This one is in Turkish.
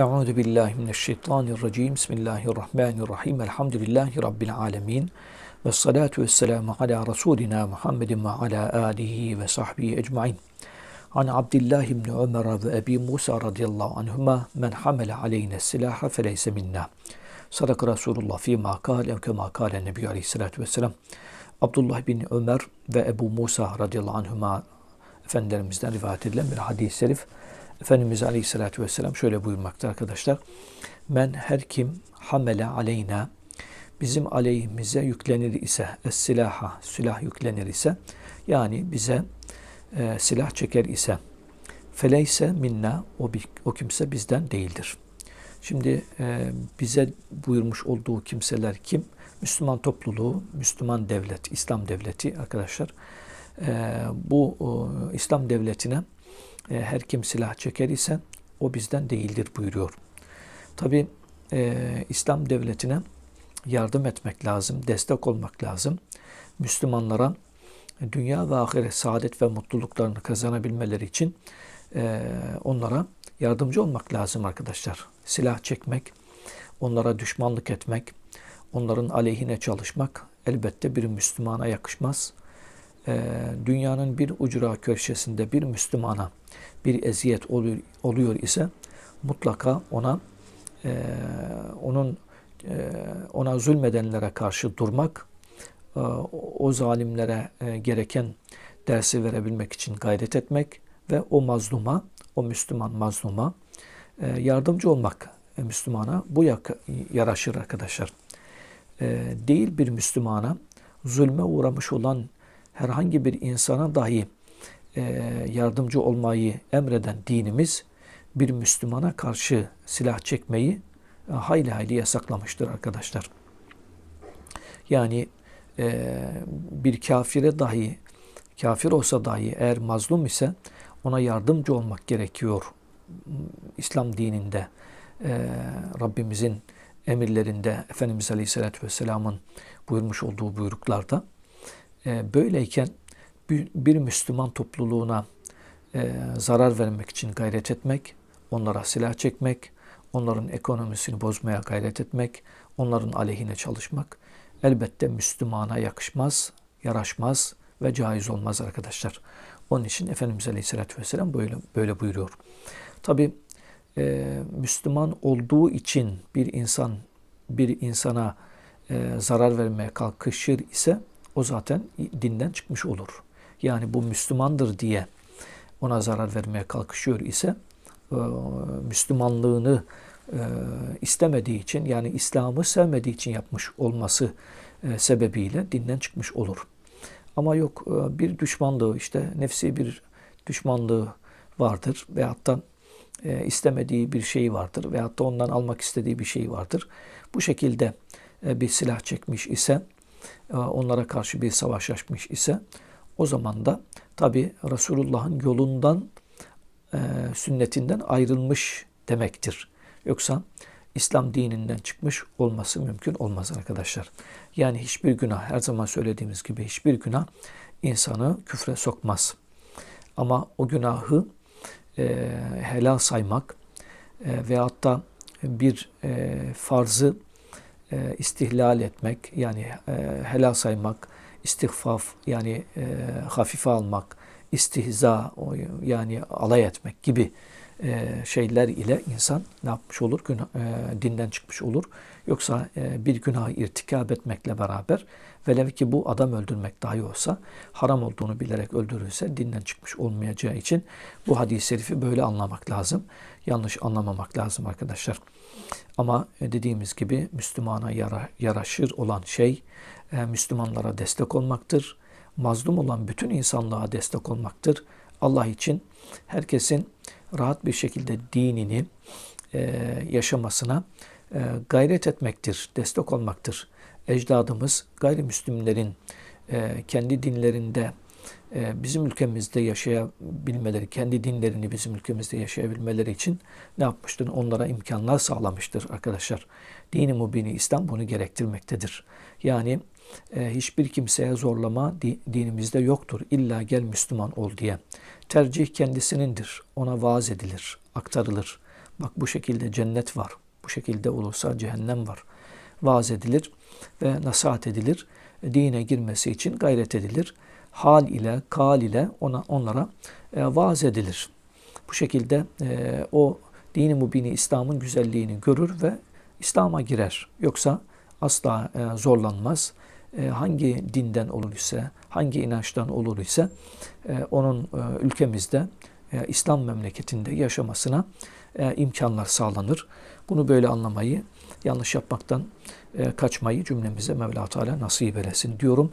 Euzu billahi mineşşeytanirracim. Bismillahirrahmanirrahim. Elhamdülillahi rabbil alamin. Ve salatu vesselamu ala Resulina Muhammedin ve ala alihi ve sahbihi ecmaîn. An Abdullah ibn Ömer ve Ebi Musa radıyallahu anhuma men hamele aleyne silaha feleyse minna. Sadaka Resulullah fîmâ kâle ev kemâ kâle Nebi aleyhissalâtu vesselam. Abdullah bin Ömer ve Ebu Musa radıyallahu anhuma efendilerimizden rivayet edilen bir hadis-i şerif. Efendimiz Aleyhisselatü Vesselam şöyle buyurmakta arkadaşlar. Men her kim hamele aleyna bizim aleyhimize yüklenir ise es silaha silah yüklenir ise yani bize e, silah çeker ise feleyse minna o, o kimse bizden değildir. Şimdi e, bize buyurmuş olduğu kimseler kim? Müslüman topluluğu, Müslüman devlet, İslam devleti arkadaşlar. E, bu o, İslam devletine e, her kim silah çeker ise o bizden değildir buyuruyor. Tabi e, İslam devletine yardım etmek lazım, destek olmak lazım. Müslümanlara dünya ve ahiret saadet ve mutluluklarını kazanabilmeleri için e, onlara yardımcı olmak lazım arkadaşlar. Silah çekmek, onlara düşmanlık etmek, onların aleyhine çalışmak elbette bir Müslümana yakışmaz. E, dünyanın bir ucra köşesinde bir Müslümana bir eziyet oluyor, oluyor ise mutlaka ona e, onun e, ona zulmedenlere karşı durmak, e, o zalimlere e, gereken dersi verebilmek için gayret etmek ve o mazluma, o Müslüman mazluma e, yardımcı olmak e, Müslümana bu yaraşır arkadaşlar. E, değil bir Müslümana zulme uğramış olan herhangi bir insana dahi e, yardımcı olmayı emreden dinimiz bir Müslümana karşı silah çekmeyi e, hayli hayli yasaklamıştır arkadaşlar. Yani e, bir kafire dahi kafir olsa dahi eğer mazlum ise ona yardımcı olmak gerekiyor. İslam dininde Rabbimizin emirlerinde Efendimiz Aleyhisselatü Vesselam'ın buyurmuş olduğu buyruklarda böyleyken bir, Müslüman topluluğuna e, zarar vermek için gayret etmek, onlara silah çekmek, onların ekonomisini bozmaya gayret etmek, onların aleyhine çalışmak elbette Müslümana yakışmaz, yaraşmaz ve caiz olmaz arkadaşlar. Onun için Efendimiz Aleyhisselatü Vesselam böyle, böyle buyuruyor. Tabi e, Müslüman olduğu için bir insan bir insana e, zarar vermeye kalkışır ise o zaten dinden çıkmış olur yani bu Müslümandır diye ona zarar vermeye kalkışıyor ise e, Müslümanlığını e, istemediği için yani İslam'ı sevmediği için yapmış olması e, sebebiyle dinden çıkmış olur. Ama yok bir düşmanlığı işte nefsi bir düşmanlığı vardır veyahut da istemediği bir şey vardır veyahut da ondan almak istediği bir şey vardır. Bu şekilde bir silah çekmiş ise onlara karşı bir savaş açmış ise o zaman da tabi Resulullah'ın yolundan, e, sünnetinden ayrılmış demektir. Yoksa İslam dininden çıkmış olması mümkün olmaz arkadaşlar. Yani hiçbir günah, her zaman söylediğimiz gibi hiçbir günah insanı küfre sokmaz. Ama o günahı e, helal saymak e, veyahut da bir e, farzı e, istihlal etmek, yani e, helal saymak, istihfaf yani e, hafife almak, istihza yani alay etmek gibi e, şeyler ile insan ne yapmış olur? Günah, dinden çıkmış olur. Yoksa bir günah irtikab etmekle beraber velev ki bu adam öldürmek dahi olsa haram olduğunu bilerek öldürürse dinden çıkmış olmayacağı için bu hadis-i şerifi böyle anlamak lazım. Yanlış anlamamak lazım arkadaşlar. Ama e, dediğimiz gibi Müslümana yara, yaraşır olan şey e, Müslümanlara destek olmaktır. Mazlum olan bütün insanlığa destek olmaktır. Allah için herkesin rahat bir şekilde dinini e, yaşamasına gayret etmektir, destek olmaktır. Ecdadımız gayrimüslimlerin kendi dinlerinde bizim ülkemizde yaşayabilmeleri, kendi dinlerini bizim ülkemizde yaşayabilmeleri için ne yapmıştır? Onlara imkanlar sağlamıştır arkadaşlar. Dini mubini İslam bunu gerektirmektedir. Yani e, hiçbir kimseye zorlama dinimizde yoktur. İlla gel Müslüman ol diye. Tercih kendisinindir. Ona vaaz edilir, aktarılır. Bak bu şekilde cennet var. Bu şekilde olursa cehennem var. Vaaz edilir ve nasihat edilir. Dine girmesi için gayret edilir. Hal ile, kal ile ona, onlara e, vaaz edilir. Bu şekilde e, o dini mubini İslam'ın güzelliğini görür ve İslam'a girer. Yoksa asla e, zorlanmaz. E, hangi dinden olur ise, hangi inançtan olur ise e, onun e, ülkemizde e, İslam memleketinde yaşamasına e, imkanlar sağlanır. Bunu böyle anlamayı, yanlış yapmaktan e, kaçmayı cümlemize Mevla Teala nasip eylesin diyorum.